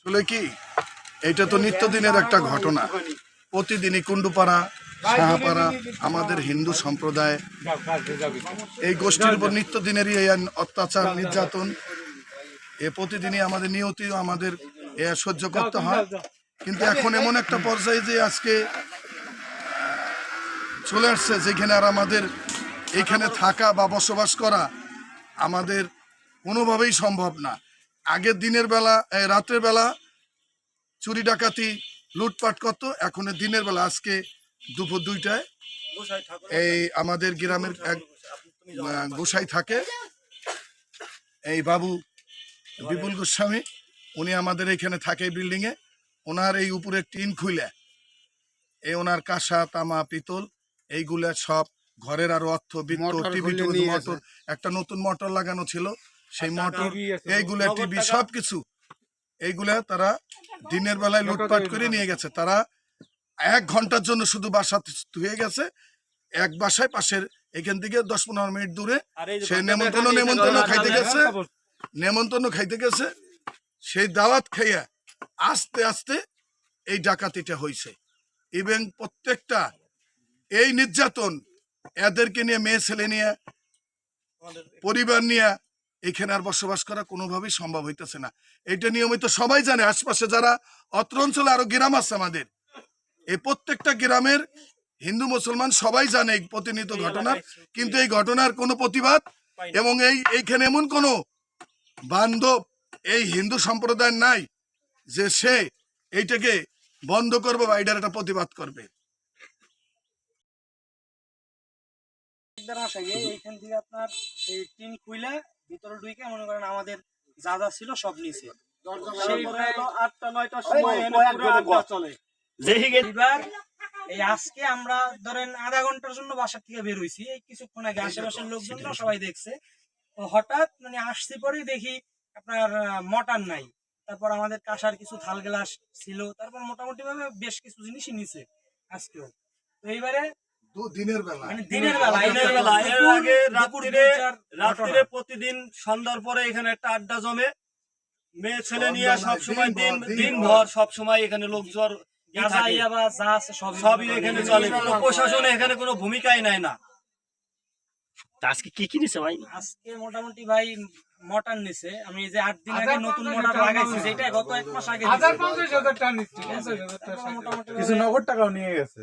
আসলে কি, এটা তো নিত্যদিনের একটা ঘটনা। প্রতিদিনই কুণ্ডুপাড়া, সাহাপাড়া, আমাদের হিন্দু সম্প্রদায়, এই গোষ্ঠীর উপর নিত্যদিনেরই এই অত্যাচার, নির্যাতন। এ প্রতিদিনই আমাদের নিয়তি, আমাদের এ সহ্য করতে হয়। কিন্তু এখন এমন একটা পর্যায়ে যে আজকে, চলে আসছে, যেখানে আর আমাদের এখানে থাকা বা বসবাস করা আমাদের কোনোভাবেই সম্ভব না। আগের দিনের বেলা রাতের বেলা চুরি ডাকাতি লুটপাট করতো। এখন দিনের বেলা আজকে দুপুর দুইটায়। এই আমাদের গ্রামের এক গোসাই থাকে। এই বাবু বিপুল গোস্বামী উনি আমাদের এখানে থাকে বিল্ডিং এ ওনার এই উপরে টিন খুলে এই ওনার কাঁসা তামা পিতল এইগুলা সব ঘরের আরও অর্থ বৃত্ত মোটর টিভি মোটর একটা নতুন মোটর লাগানো ছিল। সেই মোটর TV আছে, এইগুলা টিভি সবকিছু। এইগুলা তারা দিনের বেলায় লুটপাট করে নিয়ে গেছে। তারা এক ঘণ্টার জন্য শুধু বাসা ধুয়ে গেছে। এক বাসায় পাশের এখান থেকে দশ পনেরো মিনিট দূরে সে নেমন্তন্ন নেমন্তন্ন খাইতে গেছে। নেমন্তন্ন খাইতে গেছে। সেই দাওয়াত খাইয়া আস্তে আস্তে এই ডাকাতিটা হয়েছে এবং প্রত্যেকটা এই নির্যাতন এদেরকে নিয়ে মেয়ে ছেলে নিয়ে পরিবার নিয়ে এখানে আর বসবাস করা কোনোভাবেই সম্ভব হইতেছে না। এটা নিয়মিত সবাই জানে, আশপাশে যারা অত্র অঞ্চলে আরও গ্রাম আছে আমাদের, এই প্রত্যেকটা গ্রামের হিন্দু, মুসলমান সবাই জানে এই প্রতিনিয়ত ঘটনার, কিন্তু এই ঘটনার কোনো প্রতিবাদ এবং এই, এইখানে এমন কোনো বান্ধব এই হিন্দু সম্প্রদায়ের নাই যে সে এইটাকে বন্ধ করবে বা এটার একটা প্রতিবাদ করবে। দেড় মাস আগে এইখান থেকে আপনার এই টিন খুইলে ভিতরে ঢুকে মনে করেন আমাদের যা যা ছিল সব নিচে আটটা নয়টার সময় এনে পুরো আড্ডা চলে। এবার এই আজকে আমরা ধরেন আধা ঘণ্টার জন্য বাসা থেকে বের হইছি। এই কিছুক্ষণ আগে আশেপাশের লোকজনরা সবাই দেখছে। তো হঠাৎ মানে আসছি পরেই দেখি আপনার মটার নাই। তারপর আমাদের কাঁসার কিছু থাল গ্লাস ছিল। তারপর মোটামুটি ভাবে বেশ কিছু জিনিসই নিছে আজকেও। তো এইবারে দিনের বেলা। মানে দিনের বেলা দিনের বেলা। এর আগে রাত্রিরে রাত্রিরে প্রতিদিন সন্ধ্যার পরে এখানে একটা আড্ডা জমে। মেয়ে ছেলে নিয়ে সবসময় সব সময় দিন দিন দিনভর। ভর সব সময় এখানে লোক জ্বর গাঁজা ইয়াবা যা আছে সবই সবই এখানে চলে। প্রশাসনে প্রশাসন এখানে কোনো ভূমিকাই নেয় না। আজকে কি কিনেছে ভাই? আজকে মোটামুটি ভাই মটন নিছে। আমি যে আট দিন আগে নতুন মটর লাগাইছি যেটা গত এক মাস আগে হাজার নিছে। পঞ্চাশ হাজার টাকা নিচ্ছে মোটামুটি কিছু নগদ টাকাও নিয়ে গেছে।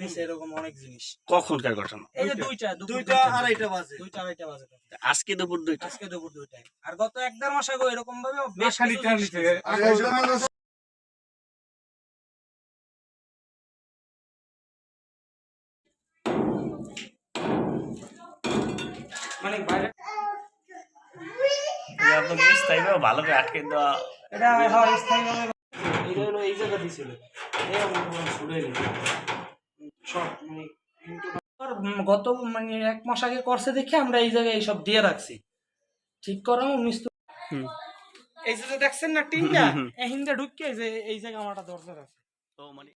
নিছে এরকম অনেক জিনিস। কখনকার ঘটনা? এই যে দুইটা দুইটা আড়াইটা বাজে। দুইটা আড়াইটা বাজে। আজকে দুপুর দুইটা। আজকে দুপুর দুইটায়। আর গত এক দেড় মাস আগে এরকম ভাবে বেশ খালি কিছু টাকা নিচ্ছে মানে বাইরে আপনাকে স্থায়ীভাবে ভালো করে আটকে দেওয়া। এটা হয় স্থায়ীভাবে এটা হলো এই এই মনে গত মানে এক মাস আগে করছে দেখে আমরা এই জায়গায় এইসব দিয়ে রাখছি। ঠিক মিস্তু হুম। এই যে দেখছেন না টিনটা। এই হিন্দা ঢুকিয়ে যে এই জায়গা আমারটা দরজা আছে। তো মানে